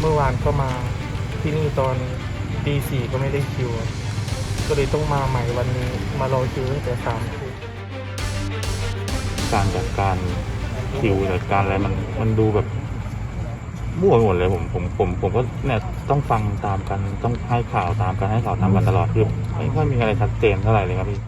เมื่อวานก็มาที่นี่ตอนตีสี่ก็ไม่ได้คิว ก็เลยต้องมาใหม่วันนี้มารอคิวตั้งแต่สามทุ่มการจัดการคิวจัดการอะไรมันมันดูแบบมั่วไปหมดเลยผมผมผมผมก็เนี่ยต้องฟังตามกันต้องให้ข่าวตามกันให้ข่าวตามกันตลอดคือไม่ค่อยมีอะไรชัดเจนเท่าไหร่เลยครับพี่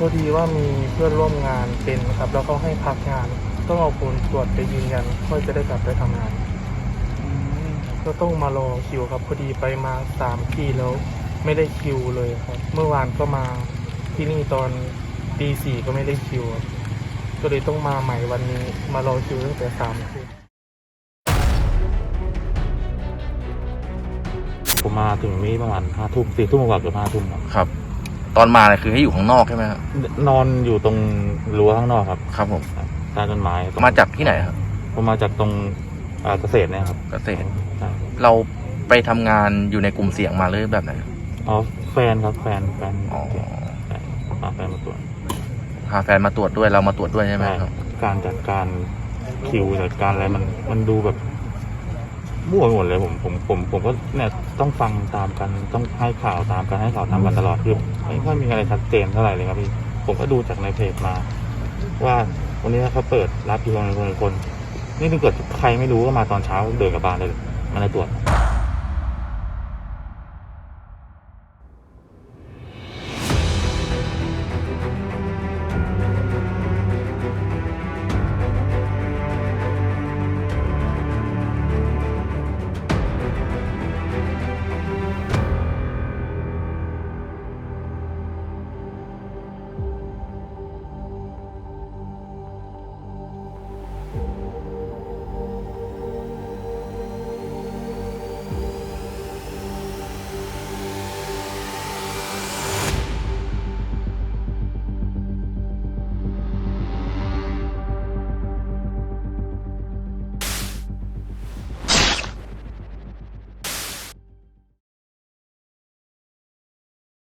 พอดีว่ามีเพื่อนร่วมงานเป็นครับ แล้วเขาให้พักงาน ต้องเอาผลตรวจไปยืนยันค่อยจะได้กลับไปทำงาน ก็ต้องมารอคิวครับ พอดีไปมาสามที่แล้วไม่ได้คิวเลยครับ เมื่อวานก็มาที่นี่ตอนตีสี่ก็ไม่ได้คิวครับก็เลยต้องมาใหม่วันนี้มารอคิวตั้งแต่สามทุ่มผมมาถึงนี่ประมาณห้าทุ่มสี่ทุ่มกว่าเกือบห้าทุ่มครับ ครับ ตอนมาเนี่ยคือให้อยู่ข้างนอกใช่ไหมครับนอนอยู่ตรงรั้วข้างนอกครับครับผมใต้ต้นไม้มาจากที่ไหนครับผมมาจากตรงอ่าเกษตรเนี่ยครับเกษตรใช่เราไปทำงานอยู่ในกลุ่มเสี่ยงมาหรือแบบไหนอ๋อแฟนครับแฟนแฟนอ๋อใช่พาแฟนมาตรวจพาแฟนมาตรวจด้วยเรามาตรวจด้วยใช่ไหมครับ การจัดการคิวจัดการอะไรมันมันดูแบบ มั่วไปหมดเลยผมผมผมผมก็เนี่ยต้องฟังตามกันต้องให้ข่าวตามกันให้ข่าวตามกันตลอดคือไม่ค่อยมีอะไรชัดเจนเท่าไหร่เลยครับพี่ผมก็ดูจากในเพจมา ว่าวันนี้เขาเปิดรับกี่คนคนคน นี่ถ้าเกิดใครไม่รู้ก็มาตอนเช้าเดินกลับบ้านเลยมาได้ตรวจ